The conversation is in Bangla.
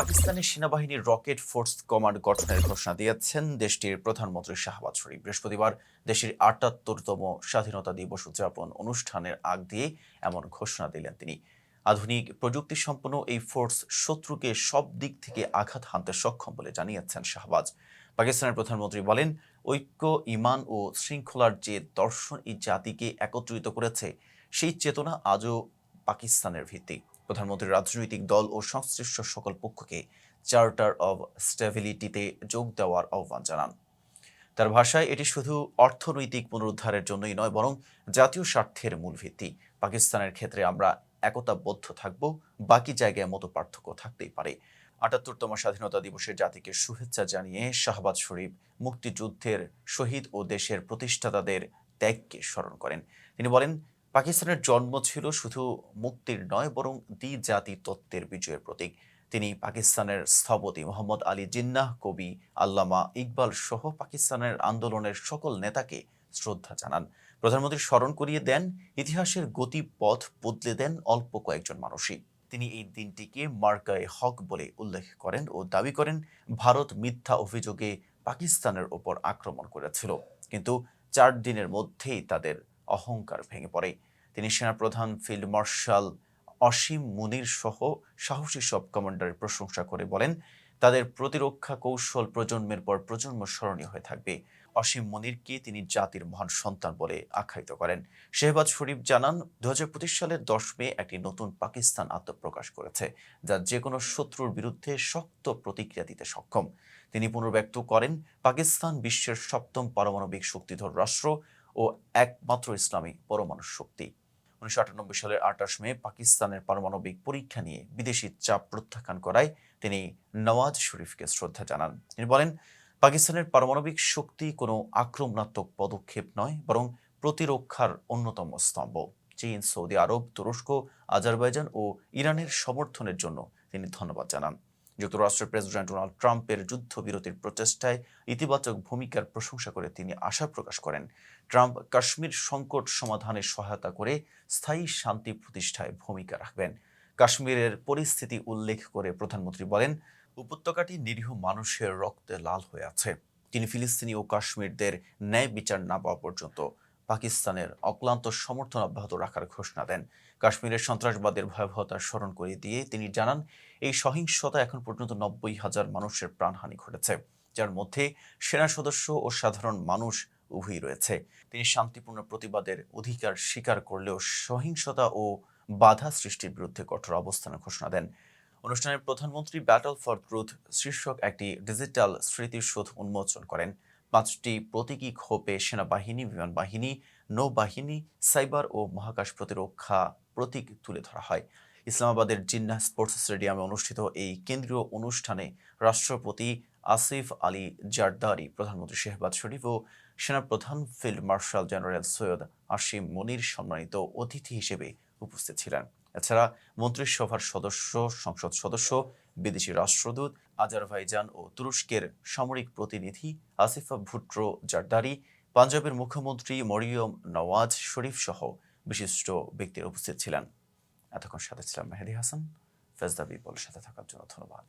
পাকিস্তানি সেনাবাহিনীর রকেট ফোর্স কমান্ড গঠনের ঘোষণা দিয়েছেন দেশটির প্রধানমন্ত্রী শাহবাজ শরীফ। বৃহস্পতিবার দেশের আটাত্তরতম স্বাধীনতা দিবস উদযাপন অনুষ্ঠানের আগ দিয়ে এমন ঘোষণা দিলেন তিনি। আধুনিক প্রযুক্তি সম্পন্ন এই ফোর্স শত্রুকে সব দিক থেকে আঘাত হানতে সক্ষম বলে জানিয়েছেন শাহবাজ। পাকিস্তানের প্রধানমন্ত্রী বলেন, ঐক্য ইমান ও শৃঙ্খলার যে দর্শন এই জাতিকে একত্রিত করেছে, সেই চেতনা আজও পাকিস্তানের ভিত্তি। প্রধানমন্ত্রী রাজনৈতিক দল ও সংশ্লিষ্ট সকল পক্ষকে চার্টার অব স্টেবিলিটিতে যোগ দেওয়ার আহ্বান জানান। তার ভাষায়, এটি শুধু অর্থনৈতিক পুনরুদ্ধারের জন্যই নয়, বরং জাতীয় স্বার্থের মূল ভিত্তি। পাকিস্তানের ক্ষেত্রে আমরা একতাবদ্ধ থাকব, বাকি জায়গায় মতো পার্থক্য থাকতেই পারে। আটাত্তরতম স্বাধীনতা দিবসের জাতিকে শুভেচ্ছা জানিয়ে শাহবাজ শরীফ মুক্তিযুদ্ধের শহীদ ও দেশের প্রতিষ্ঠাতাদের ত্যাগকে স্মরণ করেন। তিনি বলেন পাকিস্তানের জন্ম ছিল শুধু মুক্তির নয়, বরং দ্বি জাতি তত্ত্বের বিজয়ের প্রতীক। তিনি পাকিস্তানের স্থপতি মোহাম্মদ আলী জিন্নাহ, কবি আল্লামা ইকবাল সহ পাকিস্তানের আন্দোলনের সকল নেতাকে শ্রদ্ধা জানান। প্রধানমন্ত্রী স্মরণ করিয়ে দেন, ইতিহাসের গতিপথ বদলে দেন অল্প কয়েকজন মানুষই। তিনি এই দিনটিকে মার্কায় হক বলে উল্লেখ করেন ও দাবি করেন, ভারত মিথ্যা অভিযোগে পাকিস্তানের ওপর আক্রমণ করেছিল। কিন্তু চার দিনের মধ্যেই তাদের অহংকার ভেঙে পড়ে। তিনি সেনাপ্রধান, ফিল্ড মার্শাল অসীম মুনির সহ সাহসী সব কমান্ডারের প্রশংসা করে বলেন, তাদের প্রতিরক্ষা কৌশল প্রজন্মের পর প্রজন্ম স্মরণীয় হয়ে থাকবে। অসীম মনিরকে তিনি জাতির মহান সন্তান বলে আখ্যায়িত করেন। শেহবাজ শরীফ জানান দু সালের দশ মে একটি নতুন পাকিস্তান আত্মপ্রকাশ করেছে, যা যে কোনো শত্রুর বিরুদ্ধে শক্ত প্রতিক্রিয়া দিতে সক্ষম। তিনি পুনর্ব্যক্ত করেন পাকিস্তান বিশ্বের সপ্তম পারমাণবিক শক্তিধর রাষ্ট্র ও একমাত্র ইসলামী পরমাণু শক্তি। উনিশশো আটানব্বই সালের আঠাশ মে পাকিস্তানের পারমাণবিক পরীক্ষা নিয়ে বিদেশি চাপ প্রত্যাখ্যান করায় তিনি নওয়াজ শরীফকে শ্রদ্ধা জানান। তিনি বলেন, পাকিস্তানের পারমাণবিক শক্তি কোনো আক্রমণাত্মক পদক্ষেপ নয়, বরং প্রতিরক্ষার অন্যতম স্তম্ভ। চীন, সৌদি আরব, তুরস্ক, আজারবাইজান ও ইরানের সমর্থনের জন্য তিনি ধন্যবাদ জানান। যুক্তরাষ্ট্রের প্রেসিডেন্ট ডোনাল্ড ট্রাম্পের যুদ্ধবিরতির প্রচেষ্টায় ইতিবাচক ভূমিকার প্রশংসা করে তিনি আশা প্রকাশ করেন। ট্রাম্প কাশ্মীর সংকট সমাধানে সহায়তা করে স্থায়ী শান্তি প্রতিষ্ঠায় ভূমিকা রাখবেন। কাশ্মীরের পরিস্থিতি উল্লেখ করে প্রধানমন্ত্রী বলেন, উপত্যকাটি নিরীহ মানুষের রক্তে লাল হয়ে আছে। তিনি ফিলিস্তিনি ও কাশ্মীরদের ন্যায় বিচার না পাওয়া পর্যন্ত পাকিস্তানের অক্লান্ত সমর্থন অব্যাহত রাখার ঘোষণা দেন। কাশ্মীরের সন্ত্রাসবাদের ভয়াবহতা স্মরণ করিয়ে দিয়ে তিনি জানান, এই সহিংসতা এখন পর্যন্ত নব্বই হাজার মানুষের প্রাণহানি ঘটেছে, যার মধ্যে সেনা সদস্য ও সাধারণ মানুষ উভয়ই রয়েছে। তিনি শান্তিপূর্ণ প্রতিবাদের অধিকার স্বীকার করলেও সহিংসতা ও বাধা সৃষ্টির বিরুদ্ধে কঠোর অবস্থানের ঘোষণা দেন। অনুষ্ঠানে প্রধানমন্ত্রী ব্যাটল ফর ট্রুথ শীর্ষক একটি ডিজিটাল স্মৃতিসৌধ উন্মোচন করেন। পাঁচটি প্রতীকী খোপে সেনাবাহিনী বিমান বাহিনী নৌবাহিনী, সাইবার ও মহাকাশ প্রতিরক্ষা প্রতীক তুলে ধরা হয়। ইসলামাবাদের জিন্না স্পোর্টস স্টেডিয়ামে অনুষ্ঠিত এই কেন্দ্রীয় অনুষ্ঠানে রাষ্ট্রপতি আসিফ আলী জারদারি, প্রধানমন্ত্রী শেহবাজ শরীফ ও সেনাপ্রধান field marshal general Syed Asim Munir সম্মানিত অতিথি হিসেবে উপস্থিত ছিলেন। এছাড়া মন্ত্রিসভার সদস্য, সংসদ সদস্য, বিদেশি রাষ্ট্রদূত আজারবাইজান ও তুরস্কের সামরিক প্রতিনিধি আসিফা ভুট্রো জারদারি, পাঞ্জাবের মুখ্যমন্ত্রী মরিয়ম নওয়াজ শরীফ সহ বিশিষ্ট ব্যক্তির উপস্থিত ছিলেন। এতক্ষণ সাথে ছিলাম মেহেদি হাসান। ফেজদাবি বল সাথে থাকার জন্য ধন্যবাদ।